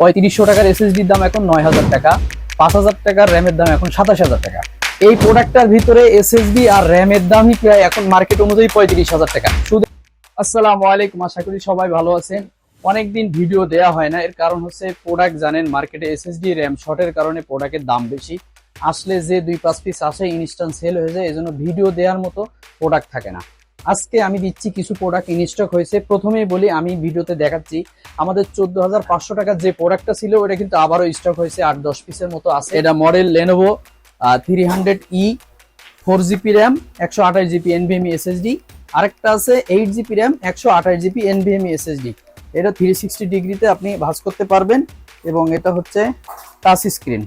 পঁয়ত্রিশশো টাকার এসএসডির দাম এখন নয় হাজার টাকা, পাঁচ হাজার টাকার র্যামের দাম এখন সাতাশ হাজার টাকা। এই প্রোডাক্টটার ভিতরে এসএসডি আর র্যামের দামই প্রায় এখন মার্কেট অনুযায়ী পঁয়ত্রিশ হাজার টাকা। শুধু আসসালামু আলাইকুম, আশা করি সবাই ভালো আছেন। অনেকদিন ভিডিও দেয়া হয় না, এর কারণ হচ্ছে প্রোডাক্ট জানেন মার্কেটে এসএসডি র্যাম শর্টের কারণে প্রোডাক্টের দাম বেশি। আসলে যে দুই পাঁচ পিস আসে ইনস্ট্যান্ট সেল হয়ে যায়, এজন্য ভিডিও দেওয়ার মতো প্রোডাক্ট থাকে না। আজকে আমি দিচ্ছি কিছু প্রোডাক্ট ইনস্টক হয়েছে। প্রথমেই বলি, আমি ভিডিওতে দেখাচ্ছি, আমাদের চোদ্দ হাজার পাঁচশো টাকার যে প্রোডাক্টটা ছিল, ওটা কিন্তু আবারও স্টক হয়েছে, আট দশ পিসের মতো আছে। এটা model Lenovo three hundred E four GB RAM একশো আঠাশ জিবি এনভিএমই এসএসডি আরেকটা আছে এইট জিবি র্যাম একশো আঠাশ জিবি এনভিএমই এসএসডি এটা থ্রি সিক্সটি ডিগ্রিতে আপনি ভাজ করতে পারবেন এবং এটা হচ্ছে টাচ স্ক্রিন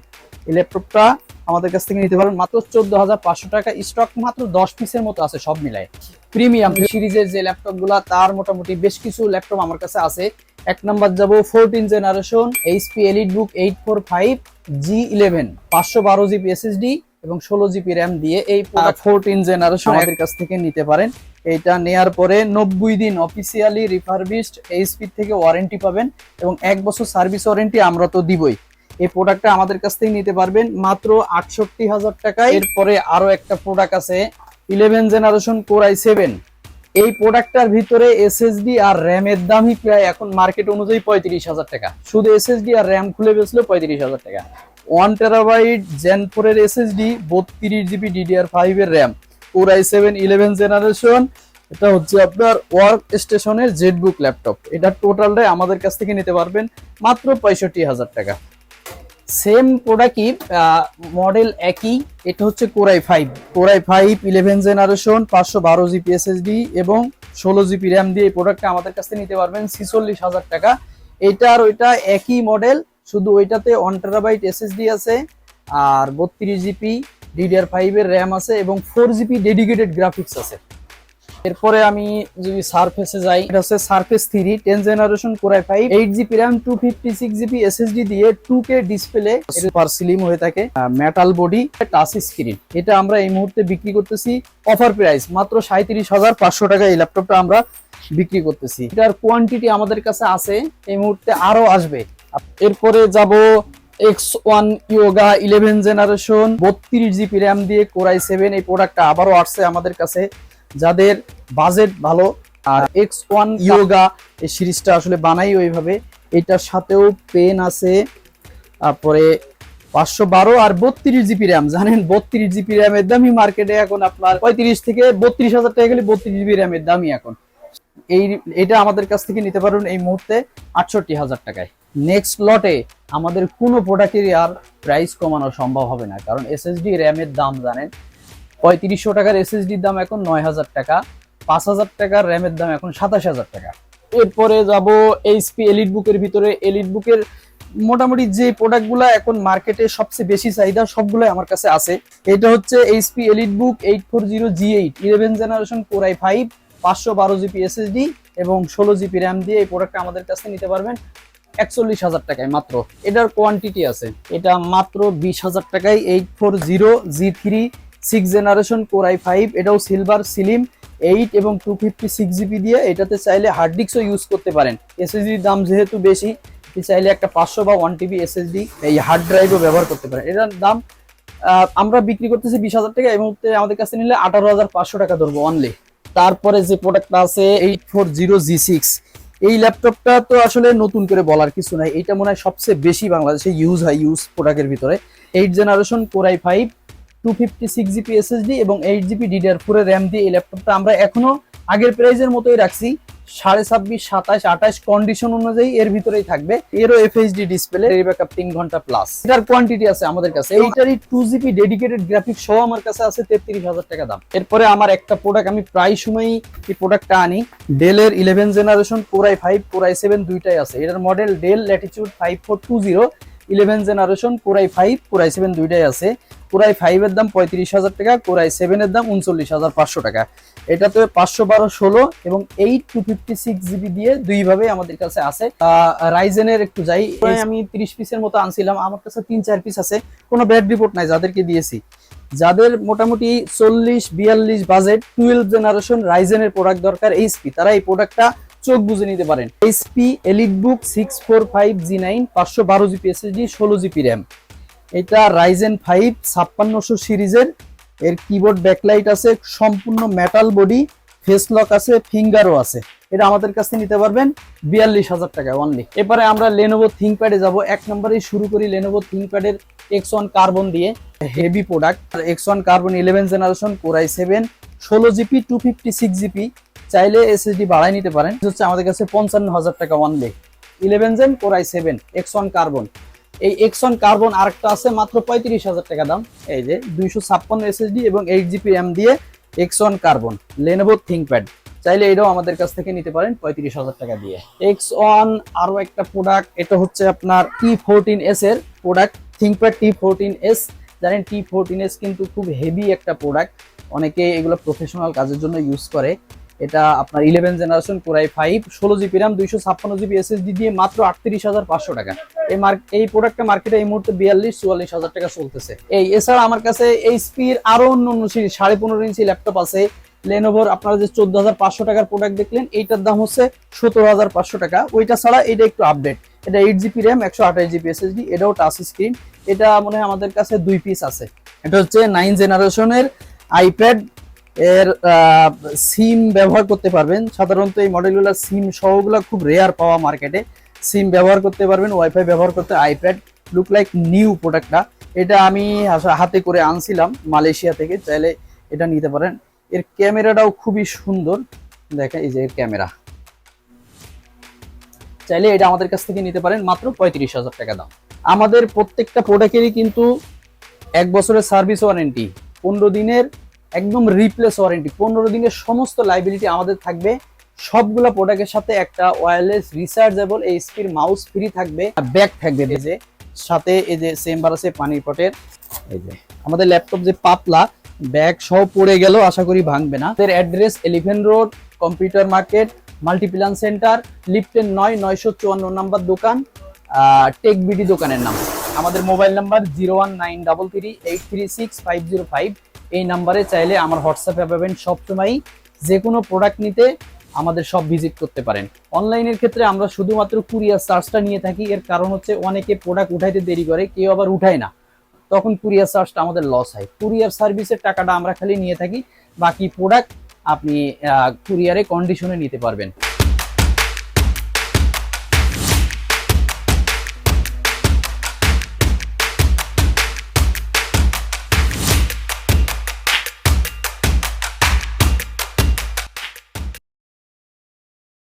ল্যাপটপটা আমাদের কাছ থেকে নিতে পারবেন মাত্র চোদ্দ হাজার পাঁচশো টাকা। স্টক মাত্র দশ পিসের মতো আছে সব মিলায়। প্রিমিয়াম সিরিজের যে ল্যাপটপগুলা তার মোটামুটি বেশ কিছু ল্যাপটপ আমার কাছে আছে। এক নাম্বার যাব fourteen generation HP EliteBook eight four five G eleven পাঁচশো বারো জিবি এসএসডি এবং ষোলো জিবি র্যাম দিয়ে এই ফোরটিন জেনারেশন আমাদের কাছ থেকে নিতে পারেন। এটা নেয়ার পরে নব্বই দিন অফিসিয়ালি রিফারবিশড এইচপি থেকে ওয়ারেন্টি পাবেন এবং এক বছর সার্ভিস ওয়ারেন্টি আমরা তো দিবই। এই প্রোডাক্টটা আমাদের কাছ থেকে নিতে পারবেন। মাত্র আটষট্টি হাজার টাকায়। এরপরে আরও একটা প্রোডাক্ট আছে eleven generation core i seven এই প্রোডাক্টটার ভিতরে এসএসডি আর র্যামের দামই প্রায় এখন মার্কেট অনুযায়ী পঁয়ত্রিশ হাজার টাকা। শুধু এসএসডি আর র্যাম খুলে বেসলো পঁয়ত্রিশ হাজার টাকা। ওয়ান টেরাবাইট জেন ফোরের এসএসডি বত্রিশ জিবি ডিডিআর ফাইভ এর RAM core i seven eleven generation এটা হচ্ছে আপনার ওয়ার্ক স্টেশনের জেটবুক ল্যাপটপ এটা টোটালটাই আমাদের কাছ থেকে নিতে পারবেন, মাত্র পঁয়ষট্টি হাজার টাকা। সেম প্রোডাক্টই মডেল একই। এটা হচ্ছে core i five core i five eleven generation পাঁচশো বারো জিবি এসএসডি এবং ষোলো জিবি র্যাম দিয়ে এই প্রোডাক্টটা আমাদের কাছ থেকে নিতে পারবেন, ছিচল্লিশ হাজার টাকা। এটা আর ওইটা একই মডেল শুধু ওইটাতে ওয়ান টেরাবাইট এসএসডি আছে, আর বত্রিশ জিবি ডিডিআর ফাইভ এর র্যাম আছে এবং ফোর জিবি ডেডিকেটেড গ্রাফিক্স আছে। এরপরে আমি যদি সারফেসে যাই, এটা হচ্ছে Surface three ten generation core i five eight GB RAM two fifty six GB SSD দিয়ে two K display super slim হয়ে থাকে মেটাল বডি টাচ স্ক্রিন এটা আমরা এই মুহূর্তে বিক্রি করতেছি অফার প্রাইস মাত্র সাঁত্রিশ হাজার পাঁচশো টাকা এই ল্যাপটপটা আমরা বিক্রি করতেছি। এটার কোয়ান্টিটি আমাদের কাছে আছে, এই মুহূর্তে আরও আসবে। এরপরে যাব X one Yoga eleven generation বত্রিশ জিবি র্যাম দিয়ে কোরাই সেভেন এই প্রোডাক্টটা আবারও আসছে আমাদের কাছে। যাদের বাজেট ভালো আর এক্স ওয়ান ইয়োগা এই সিরিজটা আসলে বানাই ওইভাবে। এটার সাথেও পেন আছে। তারপরে পাঁচশো বারো আর বত্রিশ জিবি র্যাম জানেন বত্রিশ জিবি র্যামের দামই মার্কেটে এখন আপনার পঁয়ত্রিশ থেকে বত্রিশ হাজার টাকা গেলে বত্রিশ জিবি র্যামের দামই এখন। এই এটা আমাদের কাছ থেকে নিতে পারবেন এই মুহূর্তে আটষট্টি হাজার টাকায়। নেক্সট লটে আমাদের কোনো প্রোডাক্টেরই আর প্রাইস কমানো সম্ভব হবে না কারণ এসএসডি র্যামের দাম জানেন পঁয়ত্রিশশো টাকার এসএসডির দাম এখন নয় হাজার টাকা, পাঁচ হাজার টাকার র্যামের দাম এখন সাতাশ হাজার টাকা। এরপরে যাব এইচপি এলিট বুকের ভিতরে। এলিট বুকের মোটামুটি যে প্রোডাক্টগুলো এখন মার্কেটে সবচেয়ে বেশি চাহিদা সবগুলো আমার কাছে আছে। এটা হচ্ছে HP EliteBook eight four zero G eight eleven generation core i five পাঁচশো বারো জিবি এসএসডি এবং ষোলো জিবি র্যাম দিয়ে এই প্রোডাক্টটা আমাদের কাছে নিতে পারবেন একচল্লিশ হাজার টাকায় মাত্র। এটার কোয়ান্টিটি আছে। এটা মাত্র বিশ হাজার টাকায় eight four zero G three six generation core i five এটাও সিলভার সিলিম এইট এবং টু ফিফটি সিক্স জিবি দিয়ে এটাতে চাইলে হার্ড ডিস্কও ইউজ করতে পারেন। এসএসডির দাম যেহেতু বেশি চাইলে একটা পাঁচশো বা ওয়ান টিবি এসএসডি এই হার্ড ড্রাইভও ব্যবহার করতে পারেন। এটার দাম আমরা বিক্রি করতেছি বিশ হাজার টাকা, এই মুহূর্তে আমাদের কাছে নিলে আঠারো হাজার পাঁচশো টাকা ধরবো অনলি তারপরে যে প্রোডাক্টটা আছে eight four zero G six এই ল্যাপটপটা তো আসলে নতুন করে বলার কিছু নাই, এটা মনে হয় সবচেয়ে বেশি বাংলাদেশে ইউজ হয় ইউজ প্রোডাক্টের ভিতরে। Eight generation core i five two fifty six GB SSD এবং এইট জিবি ডিডিআর ফোরের র্যাম দিয়ে এই ল্যাপটপটা আমরা এখনও আগের প্রাইজের মতোই রাখছি। সাড়ে ছাব্বিশ, সাতাশ, আঠাশ কন্ডিশন অনুযায়ী এর ভিতরেই থাকবে। এরও এফএইচডি ডিসপ্লে এর ব্যাকআপ তিন ঘণ্টা প্লাস এটার কোয়ান্টিটি আছে আমাদের কাছে। এইটারই টু জিবি ডেডিকেটেড গ্রাফিক সহ আমার কাছে আছে তেত্রিশ হাজার টাকা দাম। এরপরে আমার একটা প্রোডাক্ট আমি প্রায় সময়ই এই প্রোডাক্টটা আনি। ডেলের eleven generation core i five core i seven দুইটাই আছে। এটার model Dell Latitude five four two zero eleven generation core i five core i seven দুইটাই আছে। কোরাই ফাইভের দাম পঁয়ত্রিশ হাজার টাকা কোরাই সেভেনের দাম উনচল্লিশ হাজার পাঁচশো টাকা। এটাতে পাঁচশো বারো ষোলো এবং eight two fifty six GB দিয়ে দুইভাবে আমাদের কাছে আছে। রাইজেনের একটু যাই আমি তিরিশ পিসের মতো আনছিলাম আমার কাছে তিন চার পিস আছে কোনো ব্যাড রিপোর্ট নাই যাদেরকে দিয়েছি। যাদের মোটামুটি চল্লিশ বিয়াল্লিশ বাজেট টুয়েলভ জেনারেশন রাইজেনের প্রোডাক্ট দরকার এইচপি তারা এই প্রোডাক্টটা চোখ বুঝে নিতে পারেন। HP elite book six four five G nine পাঁচশো বারো জিবি এসএসডি ষোলো জিবি র্যাম এটা রাইজেন ফাইভ ছাপ্পান্নশো সিরিজের। এর কিবোর্ড ব্যাকলাইট আছে, সম্পূর্ণ মেটাল বডি ফেস লক আছে ফিঙ্গারও আছে। এটা আমাদের কাছে নিতে পারবেন বিয়াল্লিশ হাজার টাকা অনলি এবারে আমরা লেনোভো থিঙ্কপ্যাডে যাব। এক নম্বরে শুরু করি লেনোভো থিঙ্কপ্যাডের এক্স ওয়ান কার্বন দিয়ে। Heavy product X one carbon eleven generation core i seven ষোলো GB two fifty six GB চাইলে এসএসডি বাড়াই নিতে পারেন। হচ্ছে আমাদের কাছে পঞ্চান্ন হাজার টাকা only eleven gen core i seven X one carbon এই এক্স ওয়ান কার্বন আরেকটা আছে, মাত্র পঁয়ত্রিশ হাজার টাকা দাম। এই যে দুইশো ছাপ্পান্ন এসএসডি এবং এইট জিবি র্যাম দিয়ে X one carbon Lenovo ThinkPad চাইলে এটাও আমাদের কাছ থেকে নিতে পারেন, পঁয়ত্রিশ হাজার টাকা দিয়ে। এক্স ওয়ান আরও একটা প্রোডাক্ট এটা হচ্ছে আপনার টি ফোরটিন এস এর product ThinkPad T fourteen S জানেন টি ফোরটিন এস কিন্তু খুব হেভি একটা প্রোডাক্ট অনেকে এগুলো প্রফেশনাল কাজের জন্য ইউজ করে। এটা আপনার eleven generation core i five ষোলো জিবি র্যাম দুইশো ছাপ্পান্ন জিবি এসএসডি দিয়ে মাত্র আটত্রিশ হাজার পাঁচশো টাকা। এই মার্ক এই প্রোডাক্টটা মার্কেটে এই মুহূর্তে বিয়াল্লিশ, চুয়াল্লিশ হাজার টাকা চলতেছে। এই, এছাড়া আমার কাছে এইচপির আরও অন্য অন্য সিরিজ সাড়ে পনেরো ইঞ্চি ল্যাপটপ আছে। লেনোভোর আপনারা যে চোদ্দ হাজার পাঁচশো টাকার প্রোডাক্ট দেখলেন, এইটার দাম হচ্ছে সতেরো হাজার পাঁচশো টাকা। ওইটা ছাড়া এটা একটু আপডেট এটা এইট জিবি র্যাম একশো আঠাশ জিবি এসএসডি এটাও টাচ স্ক্রিন এটা মনে হয় আমাদের কাছে দুই পিস আছে। এটা হচ্ছে নাইন জেনারেশনের আইপ্যাড এর সিম ব্যবহার করতে পারবেন। সাধারণত এই মডেলগুলো সিম সহগুলো খুব রেয়ার পাওয়া মার্কেটে সিম ব্যবহার করতে পারবেন ওয়াইফাই ব্যবহার করতে আইপ্যাড লুক লাইক নিউ প্রোডাক্টটা এটা আমি হাতে করে আনছিলাম মালয়েশিয়া থেকে, চাইলে এটা নিতে পারেন। এর ক্যামেরাটাও খুবই সুন্দর। দেখেন এই যে এর ক্যামেরা। চাইলে এটা আমাদের কাছ থেকে নিতে পারেন, মাত্র পঁয়ত্রিশ হাজার টাকা দাম। আমাদের প্রত্যেকটা প্রোডাক্টেরই কিন্তু এক বছরের সার্ভিস ওয়ারেন্টি পনেরো দিনের একদম রিপ্লেস ওয়ারেন্টি পনেরো দিনের সমস্ত লাইবিলিটি আমাদের থাকবে। সবগুলা প্রোডাক্টের সাথে একটা ওয়্যারলেস রিচার্জেবল এইচপির মাউস ফ্রি থাকবে। ব্যাগ থাকবে এই যে, সাথে এই যে চেম্বার আছে পানির পটের। এই যে, আমাদের ল্যাপটপ যে পাতলা ব্যাগ সহ পড়ে গেল আশা করি ভাঙবে না। এর address eleven road computer market Multiplan centre lift ten নয়, নয়শো চুয়ান্ন নাম্বার দোকান টেক বিডি দোকানের নাম। আমাদের mobile number zero one nine double three eight three six five zero five এই নাম্বারে চাইলে আমার হোয়াটসঅ্যাপে পাবেন। সবসময়ই যে কোনো প্রোডাক্ট নিতে আমাদের সব ভিজিট করতে পারেন। অনলাইনের ক্ষেত্রে আমরা শুধুমাত্র কুরিয়ার চার্জটা নিয়ে থাকি। এর কারণ হচ্ছে অনেকে প্রোডাক্ট উঠাইতে দেরি করে, কেউ আবার উঠায় না। তখন কুরিয়ার চার্জটা আমাদের লস হয়। কুরিয়ার সার্ভিসের টাকাটা আমরা খালি নিয়ে থাকি। বাকি প্রোডাক্ট আপনি কুরিয়ারে কন্ডিশনে নিতে পারবেন।